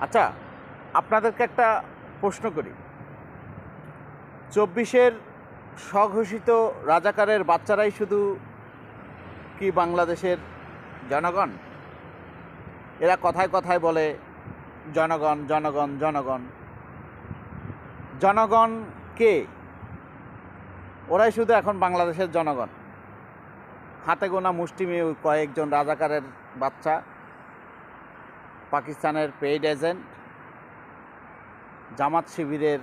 আচ্ছা আপনাদেরকে একটা প্রশ্ন করি। চব্বিশের স্বঘোষিত রাজাকারের বাচ্চারাই শুধু কি বাংলাদেশের জনগণ? এরা কথায় কথায় বলে, জনগণ জনগণ জনগণ। জনগণ কে? ওরাই শুধু এখন বাংলাদেশের জনগণ। হাতে গোনা মুষ্টিমে ওই কয়েকজন রাজাকারের বাচ্চা। পাকিস্তানের পেইড এজেন্ট জামাত শিবিরের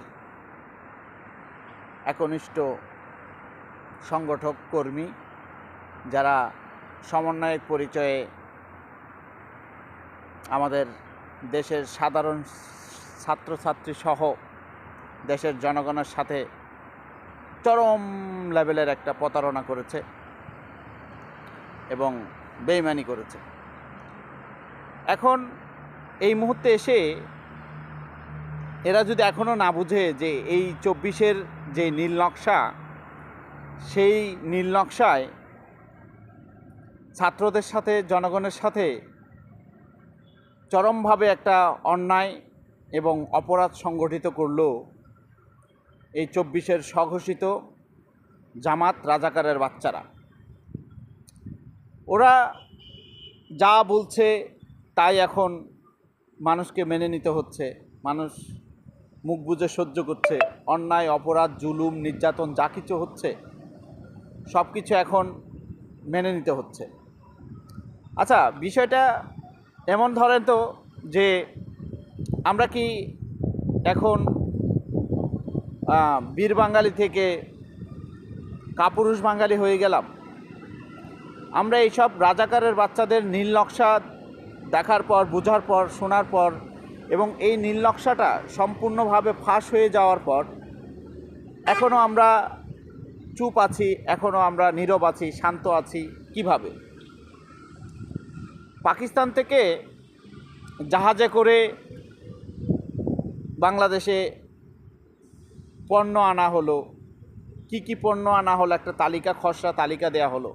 একনিষ্ঠ সংগঠক কর্মী, যারা সমন্বয়ক পরিচয়ে আমাদের দেশের সাধারণ ছাত্রছাত্রী সহ দেশের জনগণের সাথে চরম লেভেলের একটা প্রতারণা করেছে এবং বেইমানি করেছে। এখন এই মুহূর্তে এসে এরা যদি এখনও না বুঝে যে এই চব্বিশের যে নীল নকশা, সেই নীল নকশায় ছাত্রদের সাথে, জনগণের সাথে চরমভাবে একটা অন্যায় এবং অপরাধ সংগঠিত করল এই চব্বিশের স্বঘোষিত জামাত রাজাকারের বাচ্চারা। ওরা যা বলছে তাই এখন মানুষকে মেনে নিতে হচ্ছে। মানুষ মুখ বুজে সহ্য করছে। অন্যায়, অপরাধ, জুলুম, নির্যাতন যা কিছু হচ্ছে সব কিছু এখন মেনে নিতে হচ্ছে। আচ্ছা বিষয়টা এমন ধরেন তো যে আমরা কি এখন বীর বাঙালি থেকে কাপুরুষ বাঙালি হয়ে গেলাম? আমরা এইসব রাজাকারের বাচ্চাদের নীল নকশা দেখার পর, বোঝার পর, শোনার পর এবং এই নীলনকশাটা সম্পূর্ণভাবে ফাঁস হয়ে যাওয়ার পর এখনও আমরা চুপ আছি এখনও আমরা নীরব আছি, শান্ত আছি, কীভাবে? পাকিস্তান থেকে জাহাজে করে বাংলাদেশে পণ্য আনা হলো। কি কি পণ্য আনা হলো? একটা তালিকা, খসড়া তালিকা দেয়া হলো।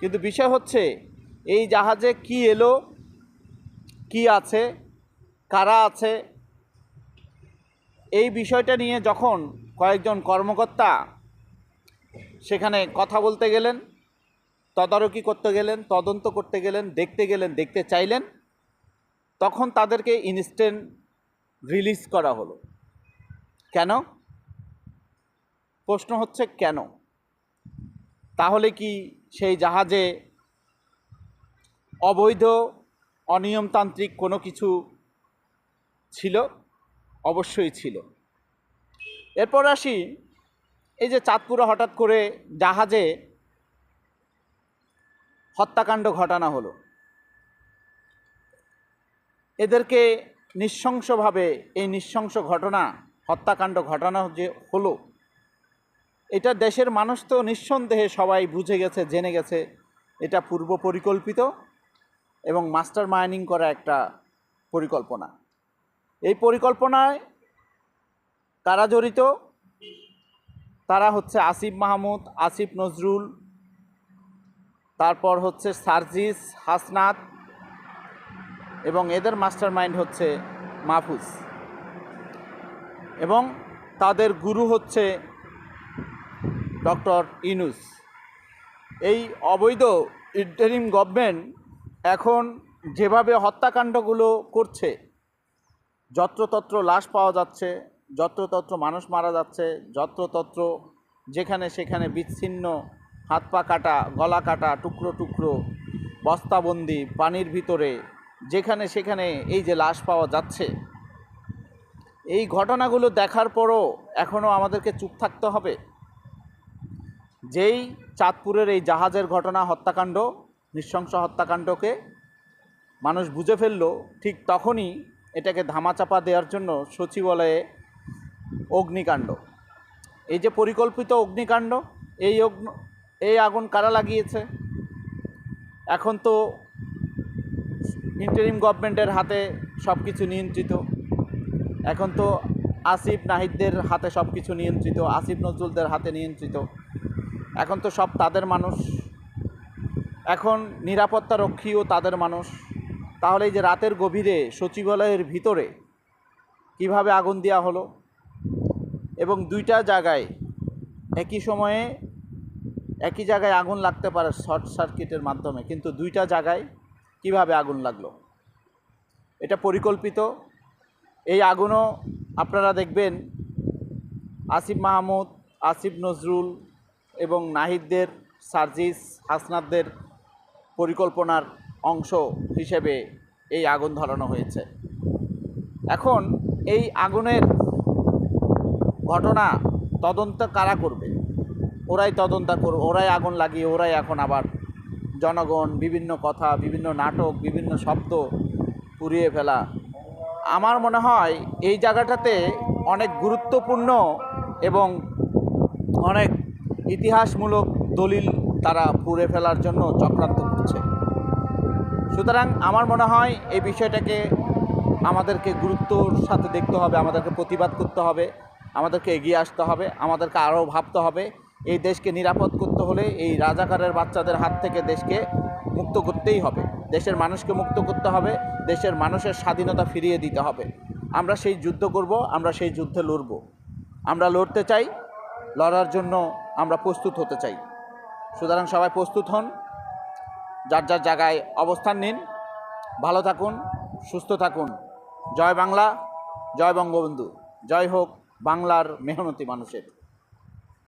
কিন্তু বিষয় হচ্ছে এই জাহাজে কি এলো? কি আছে? কারা আছে? এই বিষয়টা নিয়ে যখন কয়েকজন কর্মকর্তা সেখানে কথা বলতে গেলেন, তদারকি করতে গেলেন, তদন্ত করতে গেলেন, দেখতে গেলেন, দেখতে চাইলেন, তখন তাদেরকে ইনস্ট্যান্ট রিলিজ করা হলো। কেন? প্রশ্ন হচ্ছে কেন? তাহলে কি সেই জাহাজে অবৈধ, অনিয়মতান্ত্রিক কোনো কিছু ছিল? অবশ্যই ছিল। এরপর আসি এই যে চাঁদপুরে হঠাৎ করে জাহাজে হত্যাকাণ্ড ঘটানো হলো। এদেরকে নৃশংসভাবে এই নৃশংস ঘটনা, হত্যাকাণ্ড ঘটানো যে হলো, এটা দেশের মানুষ তো নিঃসন্দেহে সবাই বুঝে গেছে, জেনে গেছে, এটা পূর্ব পরিকল্পিত এবং মাস্টার মাইনিং করা একটা পরিকল্পনা। এই পরিকল্পনায় কারা জড়িত? তারা হচ্ছে আসিফ মাহমুদ, আসিফ নজরুল, তারপর হচ্ছে সার্জিস হাসনাত এবং এদের মাস্টার মাইন্ড হচ্ছে মাহফুজ। এবং তাদের গুরু হচ্ছে ডক্টর ইনুস। এই অবৈধ ইন্টারিম গভর্নমেন্ট এখন যেভাবে হত্যাকাণ্ডগুলো করছে, যত্রতত্র লাশ পাওয়া যাচ্ছে, যত্রতত্র মানুষ মারা যাচ্ছে, যত্রতত্র যেখানে সেখানে বিচ্ছিন্ন হাত পা কাটা, গলা কাটা, টুকরো টুকরো, বস্তাবন্দি, পানির ভিতরে, যেখানে সেখানে এই যে লাশ পাওয়া যাচ্ছে, এই ঘটনাগুলো দেখার পরও এখনও আমাদেরকে চুপ থাকতে হবে। যেই চাঁদপুরের এই জাহাজের ঘটনা, হত্যাকাণ্ড নৃশংস হত্যাকাণ্ডকে মানুষ বুঝে ফেলল, ঠিক তখনই এটাকে ধামাচাপা দেওয়ার জন্য সচিবালয়ে অগ্নিকাণ্ড। এই যে পরিকল্পিত অগ্নিকাণ্ড, এই অগ্ন, এই আগুন কারা লাগিয়েছে? এখন তো ইন্টারিম গভর্নমেন্টের হাতে সব কিছু নিয়ন্ত্রিত। এখন তো আসিফ নাহিদদের হাতে সব কিছু নিয়ন্ত্রিত, আসিফ নজরুলদের হাতে নিয়ন্ত্রিত। এখন তো সব তাদের মানুষ। এখন নিরাপত্তা রক্ষীও তাদের মানুষ। তাহলে এই যে রাতের গভীরে সচিবালয়ের ভিতরে কীভাবে আগুন দেওয়া হলো এবং দুইটা জায়গায় একই সময়ে একই জায়গায় আগুন লাগতে পারে শর্ট সার্কিটের মাধ্যমে, কিন্তু দুইটা জায়গায় কীভাবে আগুন লাগল? এটা পরিকল্পিত। এই আগুনও আপনারা দেখবেন আসিফ মাহমুদ, আসিফ নজরুল এবং নাহিদদের, সার্জিস হাসনাদদের পরিকল্পনার অংশ হিসেবে এই আগুন ধরানো হয়েছে। এখন এই আগুনের ঘটনা তদন্ত কারা করবে? ওরাই তদন্ত করবে ওরাই আগুন লাগিয়ে ওরাই এখন আবার জনগণ, বিভিন্ন কথা, বিভিন্ন নাটক, বিভিন্ন শব্দ পুড়িয়ে ফেলা। আমার মনে হয় এই জায়গাটাতে অনেক গুরুত্বপূর্ণ এবং অনেক ইতিহাসমূলক দলিল তারা পুড়ে ফেলার জন্য চক্রান্ত করছে। সুতরাং আমার মনে হয় এই বিষয়টাকে আমাদেরকে গুরুত্বর সাথে দেখতে হবে, আমাদেরকে প্রতিবাদ করতে হবে, আমাদেরকে এগিয়ে আসতে হবে, আমাদেরকে আরও ভাবতে হবে। এই দেশকে নিরাপদ করতে হলে এই রাজাকারের বাচ্চাদের হাত থেকে দেশকে মুক্ত করতেই হবে। দেশের মানুষকে মুক্ত করতে হবে, দেশের মানুষের স্বাধীনতা ফিরিয়ে দিতে হবে। আমরা সেই যুদ্ধ করব, আমরা সেই যুদ্ধে লড়ব। আমরা লড়তে চাই, লড়ার জন্য আমরা প্রস্তুত হতে চাই। সুতরাং সবাই প্রস্তুত হন। যার যার জায়গায় অবস্থান নিন। ভালো থাকুন, সুস্থ থাকুন। জয় বাংলা, জয় বঙ্গবন্ধু। জয় হোক বাংলার মেহনতি মানুষের।